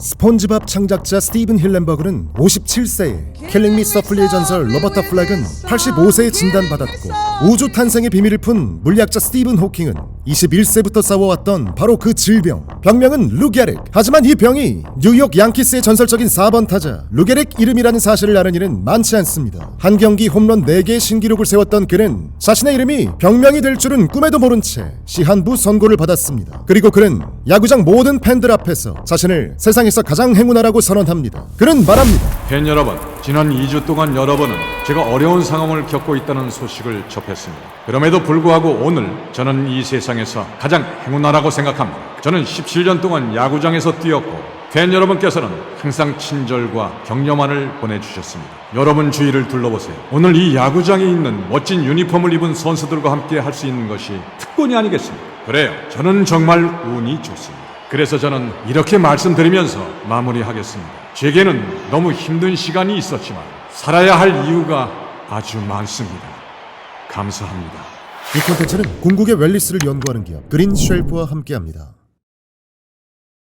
스폰지밥 창작자 스티븐 힐렌버그는 57세에 킬링 미 서플리의 전설 로버트 플렉은 85세에 진단받았고 우주 탄생의 비밀을 푼 물리학자 스티븐 호킹은 21세부터 싸워왔던 바로 그 질병. 병명은 루게릭. 하지만 이 병이 뉴욕 양키스의 전설적인 4번 타자 루게릭 이름이라는 사실을 아는 이는 많지 않습니다. 한 경기 홈런 4개의 신기록을 세웠던 그는 자신의 이름이 병명이 될 줄은 꿈에도 모른 채 시한부 선고를 받았습니다. 그리고 그는 야구장 모든 팬들 앞에서 자신을 세상에서 가장 행운아라고 선언합니다 그는 말합니다 팬 여러분, 지난 2주 동안 여러분은 제가 어려운 상황을 겪고 있다는 소식을 접했습니다. 그럼에도 불구하고 오늘 저는 이 세상에서 가장 행운하라고 생각합니다. 저는 17년 동안 야구장에서 뛰었고 팬 여러분께서는 항상 친절과 격려만을 보내주셨습니다. 여러분 주위를 둘러보세요. 오늘 이 야구장에 있는 멋진 유니폼을 입은 선수들과 함께 할 수 있는 것이 특권이 아니겠습니까? 그래요. 저는 정말 운이 좋습니다. 그래서 저는 이렇게 말씀드리면서 마무리하겠습니다. 제게는 너무 힘든 시간이 있었지만 살아야 할 이유가 아주 많습니다. 감사합니다. 이 콘텐츠는 궁극의 웰리스를 연구하는 기업 그린 쉘프와 함께합니다